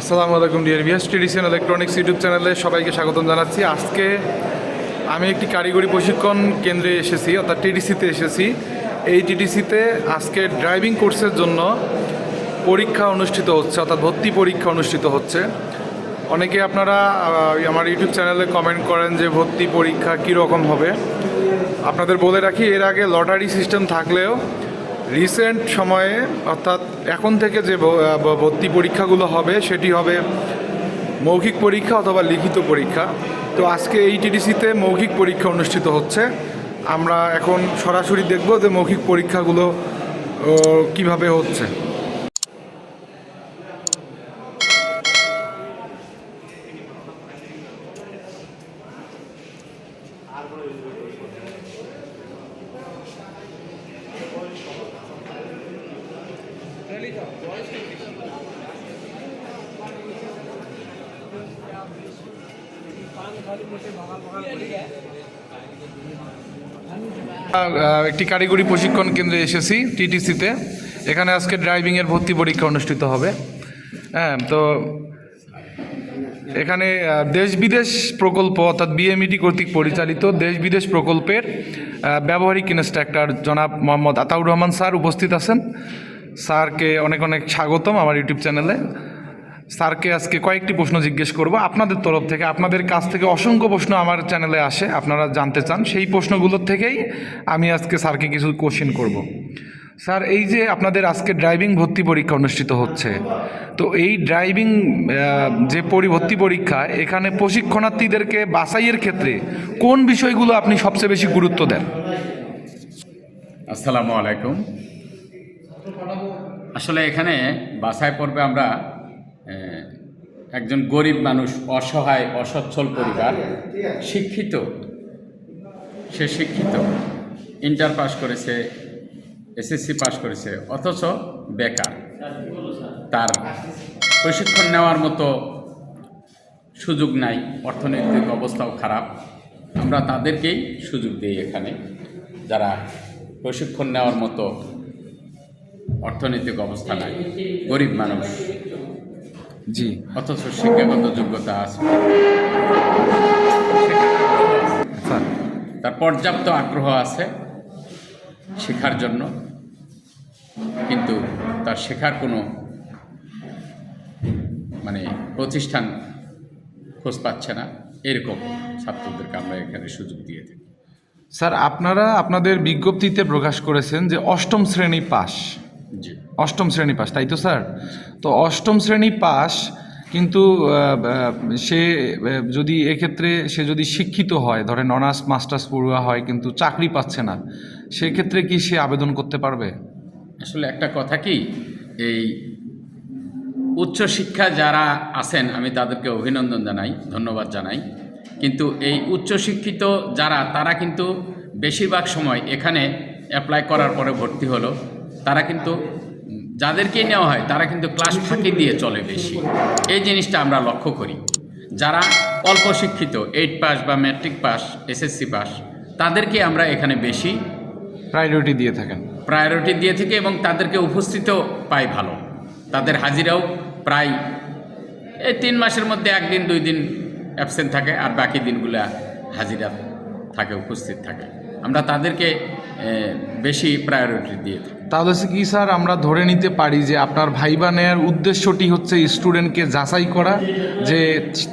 আসসালামু আলাইকুম, dear VS tradition electronics YouTube চ্যানেলে সবাইকে স্বাগতম জানাচ্ছি। আজকে আমি একটি কারিগরি প্রশিক্ষণ কেন্দ্রে এসেছি, অর্থাৎ টিডিসিতে এসেছি। এই টিডিসিতে আজকে ড্রাইভিং কোর্সের জন্য পরীক্ষা অনুষ্ঠিত হচ্ছে, অর্থাৎ ভর্তি পরীক্ষা অনুষ্ঠিত হচ্ছে। অনেকে আপনারা আমার ইউটিউব চ্যানেলে কমেন্ট করেন যে ভর্তি পরীক্ষা কীরকম হবে। আপনাদের বলে রাখি, এর আগে লটারি সিস্টেম থাকলেও রিসেন্ট সময়ে অর্থাৎ এখন থেকে যে ভর্তি পরীক্ষাগুলো হবে সেটি হবে মৌখিক পরীক্ষা অথবা লিখিত পরীক্ষা। তো আজকে এই টিডিসিতে মৌখিক পরীক্ষা অনুষ্ঠিত হচ্ছে। আমরা এখন সরাসরি দেখব যে মৌখিক পরীক্ষাগুলো কীভাবে হচ্ছে। আহ, একটি কারিগরি প্রশিক্ষণ কেন্দ্রে এসেছি টিটিসিতে। এখানে আজকে ড্রাইভিংয়ের ভর্তি পরীক্ষা অনুষ্ঠিত হবে। হ্যাঁ তো এখানে দেশ বিদেশ প্রকল্প অর্থাৎ বিএমইটি কর্তৃক পরিচালিত দেশ বিদেশ প্রকল্পের ব্যবহারিক ইনস্ট্রাক্টর জনাব মোহাম্মদ আতাউর রহমান স্যার উপস্থিত আছেন। স্যারকে অনেক অনেক স্বাগতম আমার ইউটিউব চ্যানেলে। স্যারকে আজকে কয়েকটি প্রশ্ন জিজ্ঞেস করব। আপনাদের তরফ থেকে, আপনাদের কাছ থেকে অসংখ্য প্রশ্ন আমার চ্যানেলে আসে, আপনারা জানতে চান। সেই প্রশ্নগুলোর থেকেই আমি আজকে স্যারকে কিছু কোশ্চেন করব। স্যার, এই যে আপনাদের আজকে ড্রাইভিং ভর্তি পরীক্ষা অনুষ্ঠিত হচ্ছে, তো এই ড্রাইভিং যে ভর্তি পরীক্ষা, এখানে প্রশিক্ষণার্থীদেরকে বাছাইয়ের ক্ষেত্রে কোন বিষয়গুলো আপনি সবচেয়ে বেশি গুরুত্ব দেন? আসসালামু আলাইকুম। আসলে এখানে বাসায় পর্বে আমরা একজন গরিব মানুষ, অসহায়, অসচ্ছল পরিবার, শিক্ষিত, সে শিক্ষিত, ইন্টার পাস করেছে, এসএসসি পাস করেছে, অথচ বেকার। তার প্রশিক্ষণ নেওয়ার মতো সুযোগ নাই, অর্থনৈতিক অবস্থাও খারাপ। আমরা তাদেরকেই সুযোগ দিই এখানে, যারা প্রশিক্ষণ নেওয়ার মতো অর্থনৈতিক অবস্থা নাই। গরিব মানুষ। জি, অথচ শিক্ষাগত যোগ্যতা আছে। স্যার তার পর্যাপ্ত আগ্রহ আছে শেখার জন্য, কিন্তু তার শেখার কোনো মানে প্রতিষ্ঠান খোঁজ পাচ্ছে না। এরকম ছাত্রদেরকে আমরা এখানে সুযোগ দিয়ে থাকি। স্যার, আপনারা আপনাদের বিজ্ঞপ্তিতে প্রকাশ করেছেন যে অষ্টম শ্রেণি জি অষ্টম শ্রেণি পাস তাই তো স্যার? তো অষ্টম শ্রেণি পাস কিন্তু সে যদি এক্ষেত্রে সে যদি শিক্ষিত হয় ধরেন অনার্স মাস্টার্স পড়ুয়া হয় কিন্তু চাকরি পাচ্ছে না সেক্ষেত্রে কি সে আবেদন করতে পারবে? আসলে একটা কথা কি এই উচ্চশিক্ষা যারা আছেন আমি তাদেরকে অভিনন্দন জানাই ধন্যবাদ জানাই। কিন্তু এই উচ্চশিক্ষিত যারা তারা কিন্তু বেশিরভাগ সময় এখানে অ্যাপ্লাই করার পরে ভর্তি হলো। তারা কিন্তু উম, যাদেরকে নেওয়া হয় তারা কিন্তু ক্লাস ফাঁকি দিয়ে চলে বেশি। এই জিনিসটা আমরা লক্ষ্য করি। যারা অল্প শিক্ষিত এইট পাস বা ম্যাট্রিক পাস এসএসসি পাস তাদেরকে আমরা এখানে বেশি প্রায়োরিটি দিয়ে থাকেন। প্রায়োরিটি দিয়ে থেকে এবং তাদেরকে উপস্থিত পাই ভালো। তাদের হাজিরাও প্রায় এই তিন মাসের মধ্যে একদিন দুই দিন অ্যাবসেন্ট থাকে আর বাকি দিনগুলো হাজিরা থাকে উপস্থিত থাকে। আমরা তাদেরকে বেশি প্রায়োরিটি দিয়ে তাহলে কি স্যার আমরা ধরে নিতে পারি যে আপনার ভাইবা নেয়ার উদ্দেশ্যটি হচ্ছে স্টুডেন্টকে যাচাই করা যে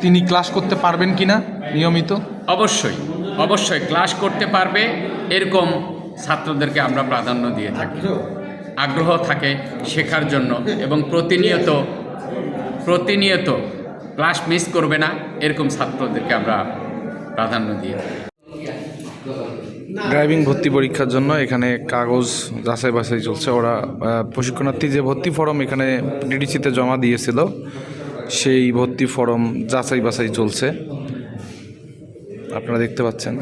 তিনি ক্লাস করতে পারবেন কিনা নিয়মিত? অবশ্যই অবশ্যই ক্লাস করতে পারবে এরকম ছাত্রদেরকে আমরা প্রাধান্য দিয়ে থাকি। আগ্রহ? থাকে শেখার জন্য এবং প্রতিনিয়ত প্রতিনিয়ত ক্লাস মিস করবে না এরকম ছাত্রদেরকে আমরা প্রাধান্য দিয়ে থাকি। ড্রাইভিং ভর্তি পরীক্ষার জন্য এখানে কাগজ যাচাই বাছাই চলছে। ওরা প্রশিক্ষণার্থী যে ভর্তি ফর্ম এখানে ডিডিসিতে জমা দিয়েছিল, সেই ভর্তি ফর্ম যাচাই বাছাই চলছে। আপনারা দেখতে পাচ্ছেন।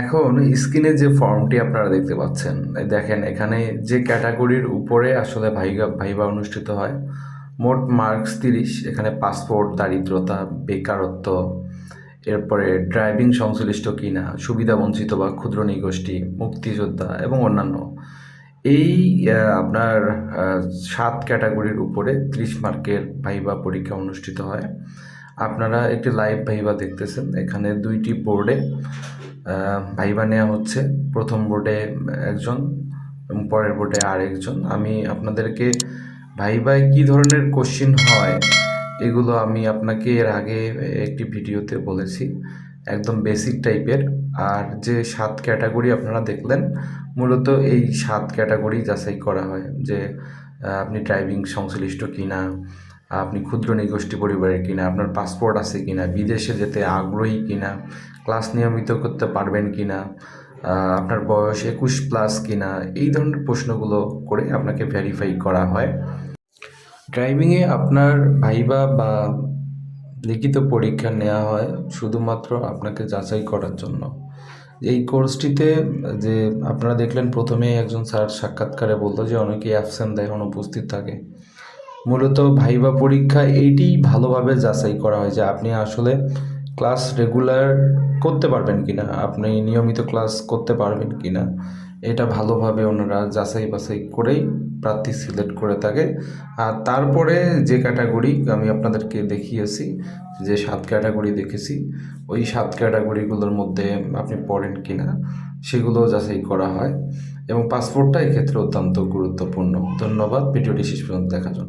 এখন স্ক্রিনে যে ফর্মটি আপনারা দেখতে পাচ্ছেন দেখেন এখানে যে ক্যাটাগরির উপরে আসলে ভাইবা ভাইবা অনুষ্ঠিত হয় মোট মার্কস তিরিশ, এখানে পাসপোর্ট, দারিদ্রতা, বেকারত্ব, এরপরে ড্রাইভিং সংশ্লিষ্ট কিনা, সুবিধা বঞ্চিত বা ক্ষুদ্র নিগোষ্ঠী, মুক্তিযোদ্ধা এবং অন্যান্য। এই আপনার সাত ক্যাটাগরির উপরে ত্রিশ মার্কের ভাইবা পরীক্ষা অনুষ্ঠিত হয়। আপনারা একটি লাইভ ভাইবা দেখতেছেন। এখানে দুইটি বোর্ডে ভাইবা নেওয়া হচ্ছে। প্রথম বোর্ডে একজন পরের বোর্ডে আরেকজন। আমি আপনাদেরকে ভাইবায় কী ধরনের কোশ্চিন হয়, এগুলো আমি আপনাকে এর আগে একটি ভিডিওতে বলেছি। একদম বেসিক টাইপের আর যে সাত ক্যাটাগরি আপনারা দেখলেন, মূলত এই সাত ক্যাটাগরি যাচাই করা হয়। যে আপনি ড্রাইভিং সংশ্লিষ্ট কিনা, আপনি ক্ষুদ্র নিগোষ্ঠী পরিবারের কিনা, আপনার পাসপোর্ট আছে কিনা, বিদেশে যেতে আগ্রহী কিনা ক্লাস নিয়মিত করতে পারবেন কিনা আপনার বয়স একুশ প্লাস কিনা, এই ধরনের প্রশ্নগুলো করে আপনাকে ভেরিফাই করা হয়। ড্রাইভিংয়ে আপনার ভাইবা বা লিখিত পরীক্ষা নেওয়া হয় শুধুমাত্র আপনাকে যাচাই করার জন্য। এই কোর্সটিতে যে আপনারা দেখলেন প্রথমেই একজন স্যার সাক্ষাৎকারে বলতো যে অনেকেই অ্যাবসেন্ট দেয় অনুপস্থিত থাকে। মূলত ভাইবা পরীক্ষা এইটি ভালোভাবে যাচাই করা হয় যে আপনি আসলে ক্লাস রেগুলার করতে পারবেন কিনা, আপনি নিয়মিত ক্লাস করতে পারবেন কি না এটা ভালোভাবে ওনারা যাচাই বাছাই করেই প্রার্থী সিলেক্ট করে থাকে। আর তারপরে যে ক্যাটাগরি আমি আপনাদেরকে দেখিয়েছি, যে সাত ক্যাটাগরি দেখেছি, ওই সাত ক্যাটাগরিগুলোর মধ্যে আপনি পড়েন কি না সেগুলো যাচাই করা হয়। এবং পাসপোর্টটা এক্ষেত্রে অত্যন্ত গুরুত্বপূর্ণ। ধন্যবাদ, ভিডিওটি শেষ পর্যন্ত দেখার জন্য।